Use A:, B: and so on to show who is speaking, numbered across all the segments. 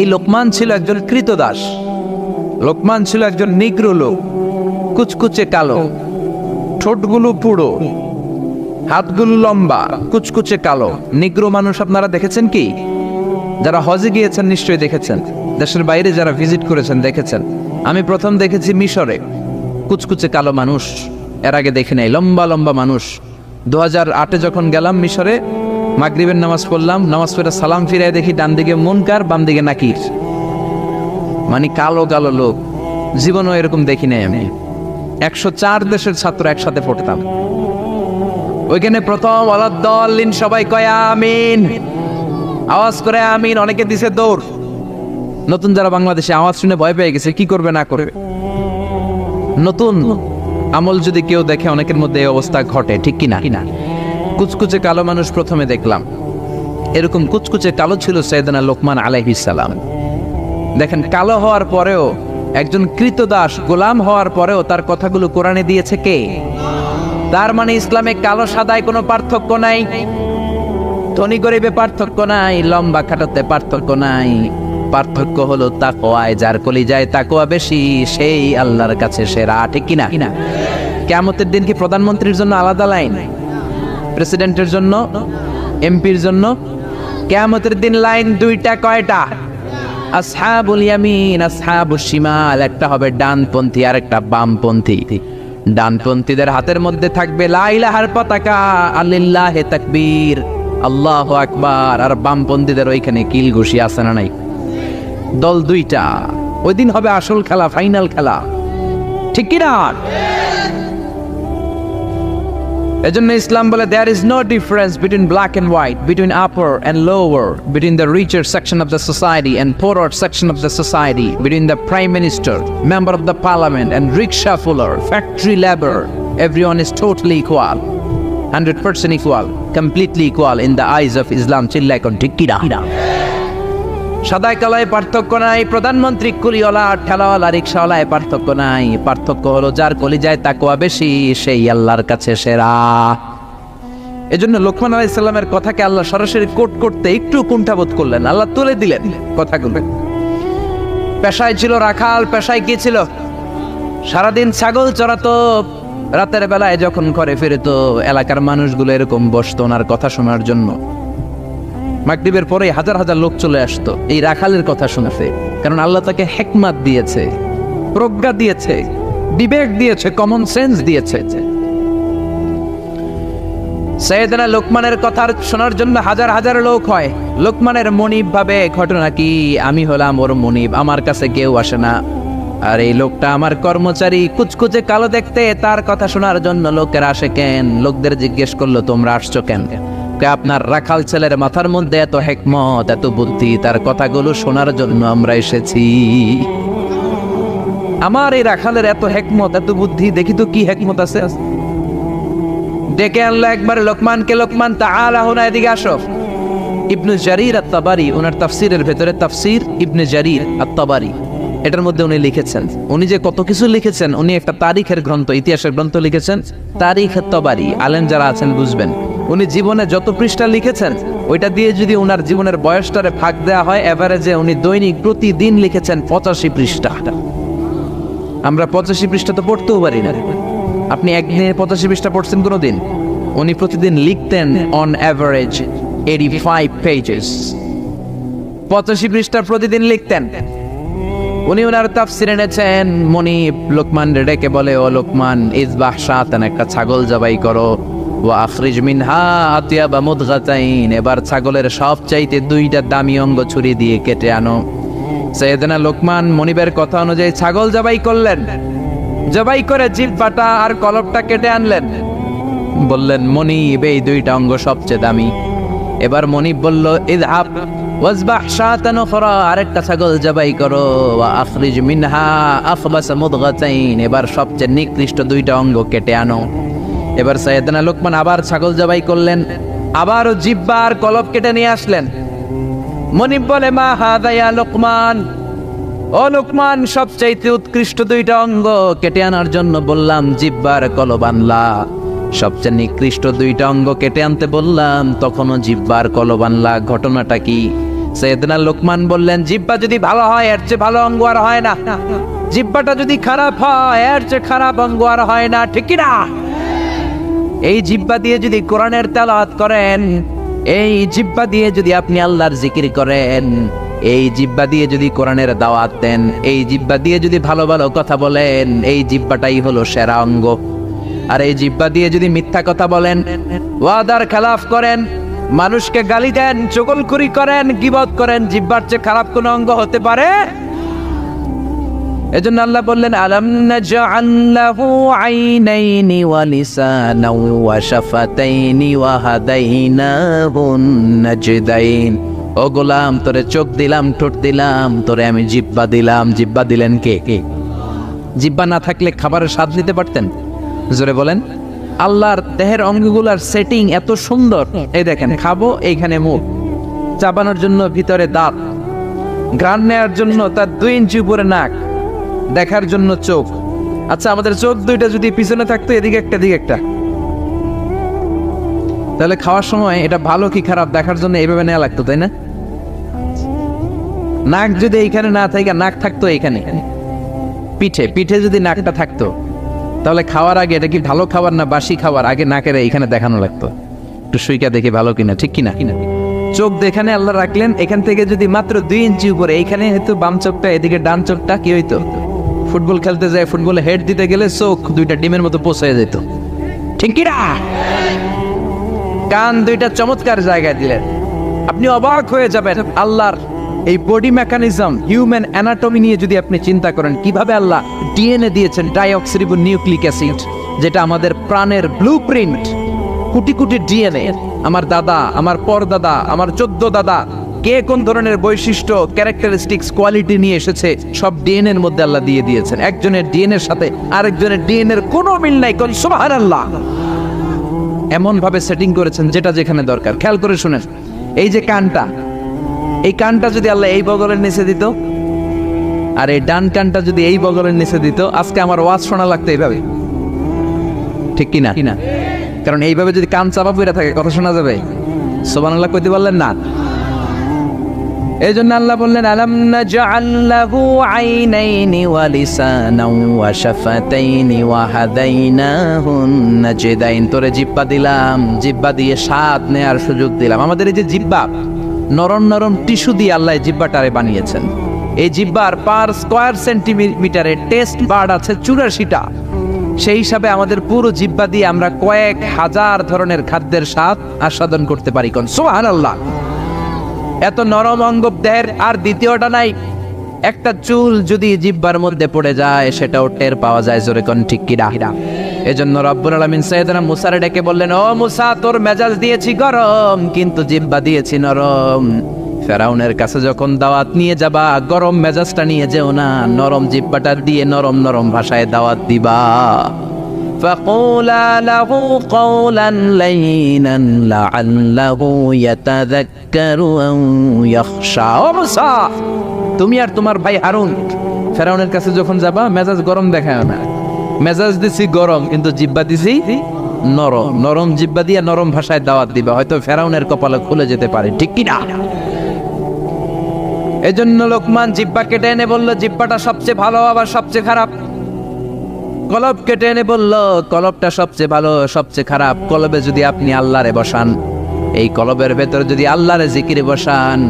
A: এই লোকমান ছিল একজন কৃতদাস। লোকমান ছিল একজন নিগ্র লোক, কুচকুচে কালো, ঠোঁটগুলো পুরো হাতগুলো লম্বা, কুচকুচে কালো। নিগ্র মানুষ আপনারা দেখেছেন কি? যারা হজে গিয়েছেন নিশ্চয়ই দেখেছেন। দেশের বাইরে যারা ভিজিট করেছেন দেখেছেন। আমি প্রথম দেখেছি মিশরে, কুচকুচে কালো মানুষ। এর আগে দেখি নাই, লম্বা লম্বা মানুষ। দু হাজার আটে যখন গেলাম মিশরে মাগরিবের নামাজ পড়লাম, নামাজ পড়ে সালাম ফিরাই দেখি ডান দিকে মুনকার, বাম দিকে নাকির। মানে কালো কালো লোক। জীবনও এরকম দেখি নাই আমি। একশো চার দেশের ছাত্র একসাথে পড়তাম। ওইখানে প্রথম অলদ্দলিন সবাই কয় আমিন। আওয়াজ করে আমিন, অনেকে দিছে দৌড়। নতুন যারা বাংলাদেশে আওয়াজ শুনে ভয় পেয়ে গেছে, কি করবে, না করবে? নতুন আমল যদি কেউ দেখে, অনেকের মধ্যে এই অবস্থা ঘটে, ঠিক কি না কিনা? কুচকুচে কালো মানুষ প্রথমে দেখলাম। এরকম কুচকুচে কালো ছিল সৈয়দনা লোকমান সালাম। দেখেন, কালো হওয়ার পরেও, একজন কৃতদাস, গোলাম হওয়ার পরেও তার কথাগুলো কোরআনে দিয়েছে কে? তার মানে ইসলামে কালো সাদায় কোনো পার্থক্য নাই, ধনী গরিবে পার্থক্য নাই, লম্বা খাটাতে পার্থক্য নাই। পার্থক্য হলো তাকোয়ায় যার কলি যায় তাকোয়া বেশি, সেই আল্লাহর কাছে সেরা, ঠিক কিনা? কিনা? কেমতের দিন কি প্রধানমন্ত্রীর জন্য আলাদা লাইন? প্রেসিডেন্টের জন্য, এমপির জন্য। কেমতের দিন লাইন দুইটা কয়টা? আসহাবুল ইয়ামিন আসহাবুশ শিমাল, একটা হবে ডানপন্থী আর একটা বামপন্থী। ডানপন্থীদের হাতের মধ্যে থাকবে লা ইলাহার পতাকা আল্লিল্লাহে তাকবীর, আল্লাহ আকবার। আর বামপন্থীদের ওইখানে কিল ঘুষি আছে না নাই? দল দুইটা। ওই দিন হবে আসল খেলা, ফাইনাল খেলা। ঠিক কি না এজন্য ইসলাম বলে there is no difference between black and white between upper and lower between the richer section of the society and poorer section of the society between the prime minister member of the parliament and rickshaw puller factory labour everyone is totally equal hundred percent equal completely equal in the eyes of Islam চিল্লাই কোন ঠিক কিনা সাদায় কালায় পার্থক্য নাই, প্রধানমন্ত্রী কুলিওয়ালা, ঠেলাওয়ালা, রিক্সাওয়ালায় পার্থক্য নাই। পার্থক্য হলো যার কলি যায় তাকুয়া বেশি, সেই আল্লাহর কাছে সেরা। এজন্য লোকমান আলাহ ইসলামের কথাকে আল্লাহ সরাসরি কোট করতে একটু কুণ্ঠাবোধ করলেন। আল্লাহ তুলে দিলেন কথাগুলো। পেশায় ছিল রাখাল, পেশায় কি ছিল? সারাদিন ছাগল চড়াতো, রাতের বেলায় যখন ঘরে ফিরতো, এলাকার মানুষগুলো এরকম বসতো ওনার কথা শোনার জন্য। মাগরিবের পরে হাজার হাজার লোক চলে আসতো। এই রাখালের কথা শুনতে কারণ আল্লাহ তাকে হেকমাত দিয়েছে, প্রজ্ঞা দিয়েছে, বিবেক দিয়েছে কমন সেন্স দিয়েছে। সৈয়দনা লোকমানের কথা শোনার জন্য হাজার হাজার লোক হয়। লোকমানের মনিব ভাবে, ঘটনা কি? আমি হলাম ওর মনিব, আমার কাছে কেউ আসে না। আর এই লোকটা আমার কর্মচারী, কুচকুচে কালো দেখতে, তার কথা শোনার জন্য লোকের আসে কেন? লোকদের জিজ্ঞেস করল, তোমরা আসছো কেন কেন? কে আপনার রাখাল ছেলের মাথার মধ্যে এত হেকমত, এত বুদ্ধি, তার কথাগুলো শোনার জন্য আমরা এসেছি। আমার এই রাখালের এত হেকমত, এত বুদ্ধি, দেখি তো কি হেকমত আছে। ডেকে আনলো একবার লোকমানকে, লোকমান তাআলা হুনা, এদিকে আসো। ইবনু জারির আত-তাবারি, ওনার তাফসিরের ভেতরে তাফসির ইবনে জারির আত-তাবারি। এটার মধ্যে উনি লিখেছেন। উনি যে কত কিছু লিখেছেন, উনি একটা তারিখের গ্রন্থ, ইতিহাসের গ্রন্থ লিখেছেন, তারিখ তবারি আলেম যারা আছেন বুঝবেন। উনি জীবনে যত পৃষ্ঠা লিখেছেন, ওইটা দিয়ে যদি ওনার জীবনের বয়সটারে ভাগ দেওয়া হয় এভারেজে উনি দৈনিক প্রতিদিন লিখেছেন পঁচাশি পৃষ্ঠা। আমরা পঁচাশি পৃষ্ঠা তো পড়তেও পারি না। আপনি একদিনে পঁচাশি পৃষ্ঠা পড়ছেন কোনো দিন উনি প্রতিদিন লিখতেন on average eighty five pages পঁচাশি পৃষ্ঠা প্রতিদিন লিখতেন। উনি ওনার তাফসির এনেছেন, মনিব লোকমান ডেকে বলে, ও লোকমান, ইসবাহ শাতান একটা ছাগল জবাই করো। ও আখরিজ মিনহা আতিয়া বা মুদগাতাইন। এবার ছাগলের সব চাইতে দুইটা দামি অঙ্গ ছুরি দিয়ে কেটে আনো। সৈয়দনা লোকমান মনিবের কথা অনুযায়ী ছাগল জবাই করলেন। জবাই করে জিব্বাটা আর কলপটা কেটে আনলেন। বললেন, মনিব, এই দুইটা অঙ্গ সবচেয়ে দামি। এবার মনিব বলল ইদহাব ওয়াজবাহ শাতান উখরা, আরেকটা ছাগল জবাই করো। ওয়া আখরিজ মিনহা আখবাস মুদগাতাইন। এবার সবচেয়ে নিকৃষ্ট দুইটা অঙ্গ কেটে আনো। এবার সৈয়দনা লোকমান আবার ছাগল জবাই করলেন, আবারও জিব্বা আর কলব কেটে নিয়ে আসলেন। মনিব বলে, মা হাদায়া লোকমান? ও লোকমান, সবচাইতে উৎকৃষ্ট দুইটা অঙ্গ কেটে আনার জন্য বললাম, জিব্বার কলব আনলা। সবচেয়ে নিকৃষ্ট দুইটা অঙ্গ কেটে আনতে বললাম, তখনও জিব্বার কলব আনলা। ঘটনাটা কি? সৈয়দনা লোকমান বললেন, জিব্বা যদি ভালো হয়, এর চেয়ে ভালো অঙ্গ আর হয় না। জিব্বাটা যদি খারাপ হয়, এর চেয়ে খারাপ অঙ্গ আর হয় না, ঠিক না? এই জিব্বা দিয়ে যদি কোরআনের তেলাওয়াত করেন, এই জিব্বা দিয়ে যদি আপনি আল্লাহর জিকির করেন, এই জিব্বা দিয়ে যদি কোরআনের দাওয়াত দেন, এই জিব্বা দিয়ে যদি ভালো ভালো কথা বলেন, এই জিব্বাটাই হলো সেরা অঙ্গ। আর এই জিব্বা দিয়ে যদি মিথ্যা কথা বলেন, ওয়াদার খেলাফ করেন, মানুষকে গালি দেন, চগলখুরি করেন, গিবত করেন, জিব্বার চেয়ে খারাপ কোনো অঙ্গ হতে পারে? এজন্য আল্লাহ বললেন, আলাম নাজআল্লাহু আইনাইনি ওয়া লিসানাও ওয়া শাফাতাইনি ওয়া হাদাইনাহু নাজদাইন। ও গোলাম, তোরে চোখ দিলাম, ঠোঁট দিলাম, তোরে আমি জিব্বা দিলাম। জিব্বা দিলেন কে কে? জিব্বা না থাকলে খাবারের স্বাদ নিতে পারতেন? জোরে বলেন, আল্লাহর দেহের অঙ্গগুলার সেটিং এত সুন্দর। এই দেখেন, খাব এইখানে মুখ। চাবানোর জন্য ভিতরে দাঁত। ঘ্রাণ নেওয়ার জন্য তার দুই ইঞ্চি উপরে নাক। দেখার জন্য চোখ। আচ্ছা আমাদের চোখ দুইটা যদি পিছনে থাকতো, এদিকে একটা এদিকে একটা। তাহলে খাওয়ার সময় এটা ভালো কি খারাপ দেখার জন্য এইভাবে নেওয়া লাগতো, তাই না? নাক যদি এইখানে না থাকে, নাক থাকতো এইখানে। পিঠে পিঠে যদি নাকটা থাকতো, তাহলে খাওয়ার আগে এটা কি ভালো খাবার না বাসি খাবার? আগে নাকের এইখানে দেখানো লাগতো। একটু সুইকা দেখে ভালো কিনা, ঠিক কিনা কিনা? চোখ যেখানে আল্লাহ রাখলেন, এখান থেকে যদি মাত্র দুই ইঞ্চি উপরে, এইখানে হয়তো বাম চোখটা, এদিকে ডান চোখটা, কি হইতো? ফুটবল খেলতে যায়, ফুটবলে হেড দিতে গেলে চোখ দুইটা ডিমের মতো পৌঁছে যেত। ঠিক কিনা? কান দুইটা চমৎকার জায়গায় দিলেন। আপনি অবাক হয়ে যাবেন, আল্লাহর এই বডি মেকানিজম হিউম্যান অ্যানাটমি নিয়ে যদি আপনি চিন্তা করেন, কীভাবে আল্লাহ ডিএনএ দিয়েছেন ডাইঅক্সিরিবো নিউক্লিক অ্যাসিড যেটা আমাদের প্রাণের blue print crore crore DNA আমার দাদা, আমার পরদাদা, আমার চোদ্দ দাদা কে কোন ধরনের বৈশিষ্ট্য ক্যারেক্টারিস্টিক্স কোয়ালিটি নিয়ে এসেছে, সব ডিএনএ এর মধ্যে আল্লাহ দিয়ে দিয়েছেন। একজনের ডিএনএ এর সাথে আরেকজনের ডিএনএ এর কোনো মিল নাই কোন সুবহানাল্লাহ। এমন ভাবে সেটিং করেছেন যেটা যেখানে দরকার। খেয়াল করে শুনেন, এই যে কানটা, এই কানটা যদি আল্লাহ এই বগলের নিচে দিত, আর এই ডান কানটা যদি এই বগলের নিচে দিত, আজকে আমার ওয়াজ শোনা লাগতো এইভাবে। ঠিক কিনা? কিনা? কারণ এইভাবে যদি কান চাপা পড়ে থাকে, কথা শোনা যাবে? সোবান আল্লাহ কইতে পারলেন না? এই জন্য আল্লাহ বললেন আইনাইনি ওয়া লিসানাও ওয়া শাফাতাইনি ওয়া হাদাইনাহু নাজদাইন। তোরে জিব্বা দিলাম, জিব্বা দিয়ে স্বাদ নেয়ার সুযোগ দিলাম। আমাদের এই যে জিব্বা, নরম নরম টিস্যু দিয়ে আল্লাহ জিব্বাটারে বানিয়েছেন। এই জিব্বার পার স্কোয়ার সেন্টিমিটারে টেস্ট বার্ড আছে চুরাশিটা। সেই হিসাবে আমাদের পুরো জিব্বা দিয়ে আমরা কয়েক হাজার ধরনের খাদ্যের স্বাদ আস্বাদন করতে পারি। কোন সুবহানাল্লাহ। এত নরম অঙ্গ দেহের আর দ্বিতীয়টা নাই। একটা চুল যদি জিব্বার মধ্যে পড়ে যায়, সেটাও টের পাওয়া যায়, জোরে কোন ঠিক কিরা এজন্য রব্বুল আলামিন সাইয়েদনা মুসারে ডেকে বললেন, ও মুসা, তোর মেজাজ দিয়েছি গরম, কিন্তু জিব্বা দিয়েছি নরম। ফেরাউনের কাছে যখন দাওয়াত নিয়ে যাবা, গরম মেজাজটা নিয়ে যেও না, নরম জিব্বাটা দিয়ে নরম নরম ভাষায় দাওয়াত দিবা। فقولا له قولا لينا لعله يتذكر أو يخشى ও মুসা তুমি আর তোমার ভাই হারুন ফেরাউনের কাছে যখন যাবা মেজাজ গরম দেখায় না মেজাজ দিছি গরম কিন্তু জিব্বা দিছি নরম নরম জিব্বা দিয়ে নরম ভাষায় দাওয়াত দিবা হয়তো ফেরাউনের কপালে খুলে যেতে পারে ঠিক কি না এজন্য লোকমান জিব্বা কেটে এনে বললো জিব্বাটা সবচেয়ে ভালো আবার সবচেয়ে খারাপ কলব কেটে এনে বলল কলবটা সবচেয়ে ভালো সবচেয়ে খারাপ। কলবে যদি আপনি আল্লাহরে বসান এই কলবের ভেতরে যদি আল্লাহরে জিকিরে বসান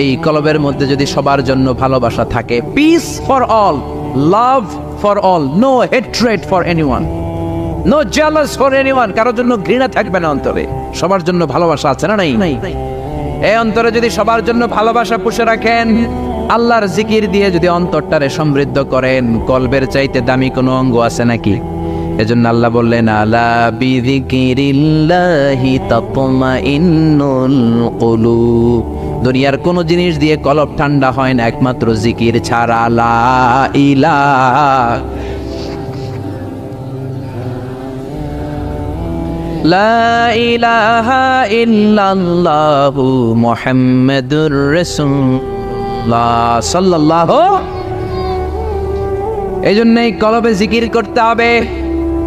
A: এই কলবের মধ্যে যদি সবার জন্য ভালোবাসা থাকে। Peace for all love for all no hatred for anyone no jealous for anyone কারোর জন্য ঘৃণা থাকবে না অন্তরে। সবার জন্য ভালোবাসা আছে না নাই। এই অন্তরে যদি সবার জন্য ভালোবাসা পুষে রাখেন আল্লাহর জিকির দিয়ে যদি অন্তরটারে সমৃদ্ধ করেন কলবের চাইতে দামি কোনো অঙ্গ আছে নাকি এজন্য আল্লাহ বললেন আলা বিযিকিরিল্লাহি তাতমাইন্নুল কুলুব দুনিয়ার কোন জিনিস দিয়ে কলব ঠান্ডা হয় না একমাত্র জিকির ছাড়া লা ইলাহা لا إله إلا الله محمد رسول রসুল্লাহ সাল্লাহ এই জন্যই কলবে জিকির করতে হবে।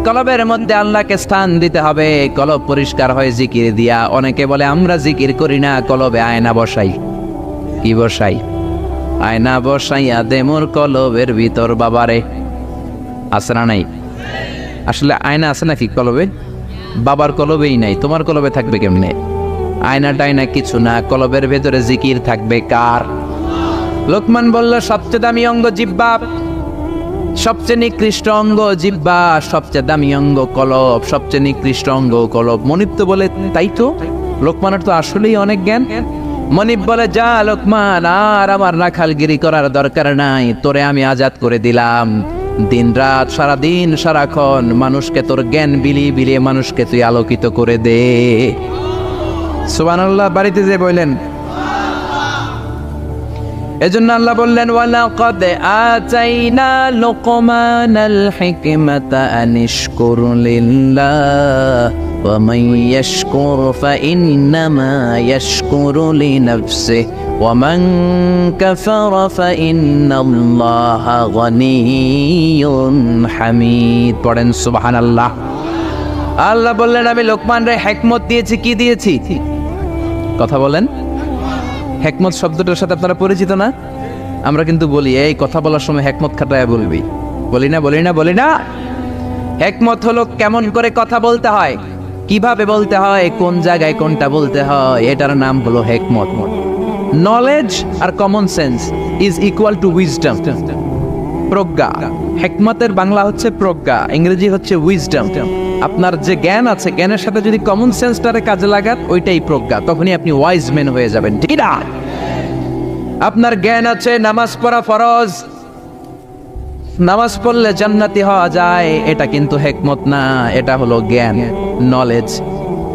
A: কলবের মধ্যে আল্লাহকে স্থান দিতে হবে। কলব পরিষ্কার হয় জিকির দিয়া অনেকে বলে, আমরা জিকির করি না, কলবে আয়না বসাই। কি বসাই? আয়না বসাইয়া দে মোর কলবের ভিতর, বাবারে। আসরা নাই? আসলে আয়না আছে নাকি কলবে? বাবার কলবেই নাই। তোমার কলবে থাকবে কেমনে? আয়না টায়না কিছু না, কলবের ভেতরে জিকির থাকবে কার? লোকমান বলল, সবচেয়ে দামি অঙ্গ জিব্বা। সবচেয়ে নিকৃষ্ট অঙ্গ জিব্বা, সবচেয়ে দামি অঙ্গ কলব, সবচেয়ে নিকৃষ্ট অঙ্গ কলব। মনিব তো বলে, তাই তো? লোকমানের তো আসলেই অনেক জ্ঞান। মনিব বলে, যা লোকমান, আর আমার রাখালগিরি করার দরকার নাই। তোরে আমি আজাদ করে দিলাম। দিন রাত সারা দিন সারাক্ষণ মানুষকে তোর জ্ঞান বিলিয়ে বিলিয়ে মানুষকে তুই আলোকিত করে দে। সুবহানাল্লাহ, বাড়িতে যে বললেন এজন্য আল্লাহ বললেন ওয়ালা কদ আতাইনা লুকমানাল হিকমাতা আনিশকুর লিল্লাহ ওয়া মান ইয়াশকুর ফাইন্নামা ইয়াশকুরু লিনাফসিহি ওয়া মান কাফারা ফাইন্নাল্লাহা গনিয়্যুন হামিদ। পড়েন, সুবহানাল্লাহ। আল্লাহ বললেন, আমি লোকমান রে হিকমত দিয়েছি। কি দিয়েছি? কথা বলেন। হেকমত শব্দটার সাথে আপনারা পরিচিত না? আমরা কিন্তু বলি, এই কথা বলার সময় হেকমত খাটায় বলবি। বলি না বলি না বলি না। হেকমত হলো কেমন করে কথা বলতে হয়, কীভাবে বলতে হয়, কোন জায়গায় কোনটা বলতে হয়, এটার নাম হলো হেকমত। Knowledge R common sense is equal to wisdom প্রজ্ঞা। হেকমতের বাংলা হচ্ছে প্রজ্ঞা, ইংরেজি হচ্ছে উইজডম আপনার যে জ্ঞান আছে, জ্ঞানের সাথে যদি কমন সেন্সটারে কাজে লাগান, ওইটাই প্রজ্ঞা। তখনই আপনি ওয়াইজ ম্যান হয়ে যাবেন। ঠিক না আপনার জ্ঞান আছে, নামাজ পড়া ফরজ। নামাজ পড়লে জান্নাতি হওয়া যায়, এটা কিন্তু হেকমত না, এটা হলো জ্ঞান নলেজ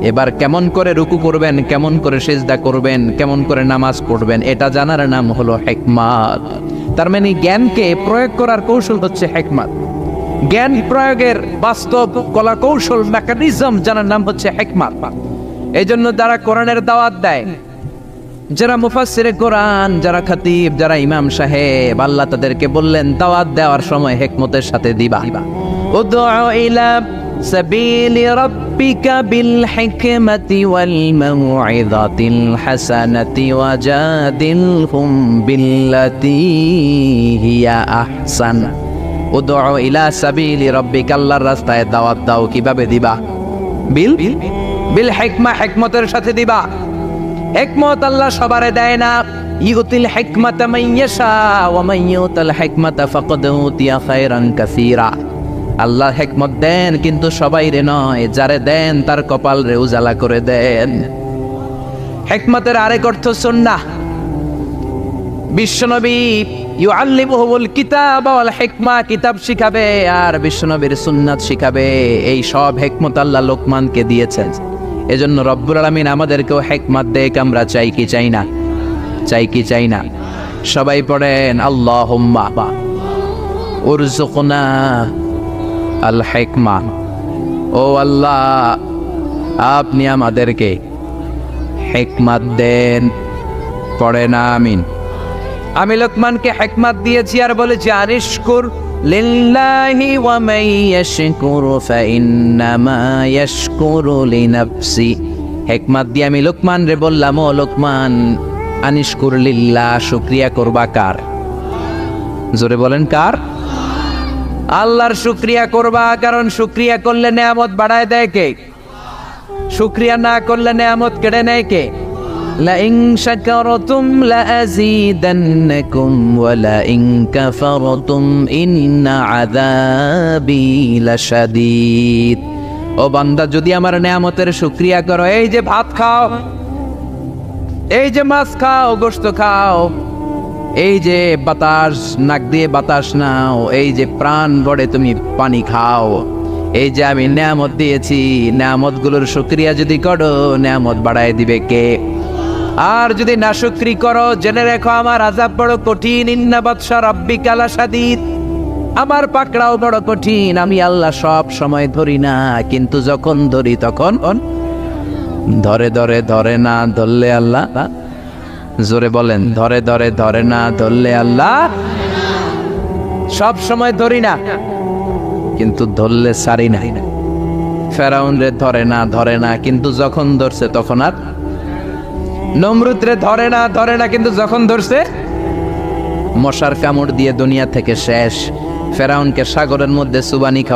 A: এবার কেমন করে রুকু করবেন, কেমন করে সেজদা করবেন, কেমন করে নামাজ পড়বেন, এটা জানার নাম হলো হেকমাত। তার মানে জ্ঞানকে প্রয়োগ করার কৌশল হচ্ছে হেকমাত। জ্ঞান প্রয়োগের বাস্তব কলা কৌশল মেকানিজম জানার নাম হচ্ছে হেকমাত। এই জন্য যারা কোরআনের দাওয়াত দেয়, যারা মুফাসসিরে কোরআন, যারা খতিব, যারা ইমাম সাহেব, আল্লাহ তাদেরকে বললেন, দাওয়াত দেওয়ার সময় হেকমতের সাথে দিবা। উদউ ইলা সাবিলি রাব্বিকা বিল হিকমাতি ওয়াল মাউইযাতিল হাসানাতি ওয়াজাদিলহুম হিয়া উদউ ইলা সাবিলি রাব্বিকা আল্লাহর রাস্তায় দাওয়াত দাও, কীভাবে দিবা? বিল? বিল হিকমা হিকমতের সাথে দিবা। হেকমত আল্লাহ সবারে দেয় না। ইউতিল হিকমাতা মাইয়াশা ওয়া ইউতাল হিকমাতা ফাকাদ উতিয়া খায়রান কাসীরা। আল্লাহ হেকমত দেন, কিন্তু সবাই রে নয়। যারে দেন, তার কপাল রে উজালা করে দেন। হেকমতের আরেক অর্থ সুন্নাহ। বিশ্বনবী ইউআল্লিমুহুল কিতাব ওয়াল হিকমা, কিতাব শিখাবে আর বিশ্বনবীর সুন্নাত শিখাবে। এই সব হেকমত আল্লাহ লোকমানকে দিয়েছেন। এজন্য রব্বুল আলমিন আমাদেরকেও হেকমাত দেখ আমরা চাই কি চাই না? চাই কি চাই না? সবাই পড়েন আল্লাহ উরজুকনা আল হেকমা। ও আল্লাহ, আপনি আমাদেরকে হেকমাত দেন। পড়েন, আমিন। আমি লোকমানকে হেকমাত দিয়েছি আর বলেছি আনিশকুর লিল্লাহি ওয়া মান ইয়াশকুরু ফাইন্নামা ইয়াশকুরু লিনাফসি। হেকমাত দিয়ে আমি লোকমান রে বললাম, ও লোকমান, আনিশকুর লিল্লাহ, শুকরিয়া করবা কার? জোরে বলেন, কার? আল্লাহর শুকরিয়া করবা, কারণ শুকরিয়া করলে নেয়ামত বাড়ায় দেয় কে? শুক্রিয়া না করলে নেয়ামত কেড়ে নেয় কে? لئن شكرتم لأزيدنكم ولئن كفرتم إن عذابي لشديد ও বান্দা যদি আমার নেয়ামতের শুক্রিয়া করো এই যে ভাত খাও এই যে মাছ খাও গোস্ত খাও এই যে বাতাস নাক দিয়ে বাতাস নাও এই যে প্রাণ ভরে তুমি পানি খাও এই যে আমি নেয়ামত দিয়েছি নেয়ামত গুলোর শুক্রিয়া যদি করো নেয়ামত বাড়ায় দিবে কে আর যদি না শুক্রি করো, জেনে রেখো আমার আজাব বড় কঠিন। ইন্না কালা সাদিদ আমার পাকড়াও বড় কঠিন, আমি আল্লাহ সব সময় ধরি না। কিন্তু যখন ধরি, তখন ধরে ধরে ধরে না ধরলে আল্লাহ, জোরে বলেন, ধরে ধরে ধরে না ধরলে আল্লাহ, সব সময় ধরি না। কিন্তু ধরলে সারি না ফেরাউন রে ধরে না ধরে না, কিন্তু যখন ধরছে তখন আর নমরুদরে ধরে না ধরে না, কিন্তু যখন ধরছে, মশার কামড় দিয়ে দুনিয়া থেকে শেষ। ফেরাউনকে সাগরের মধ্যে সুবানি খাওয়া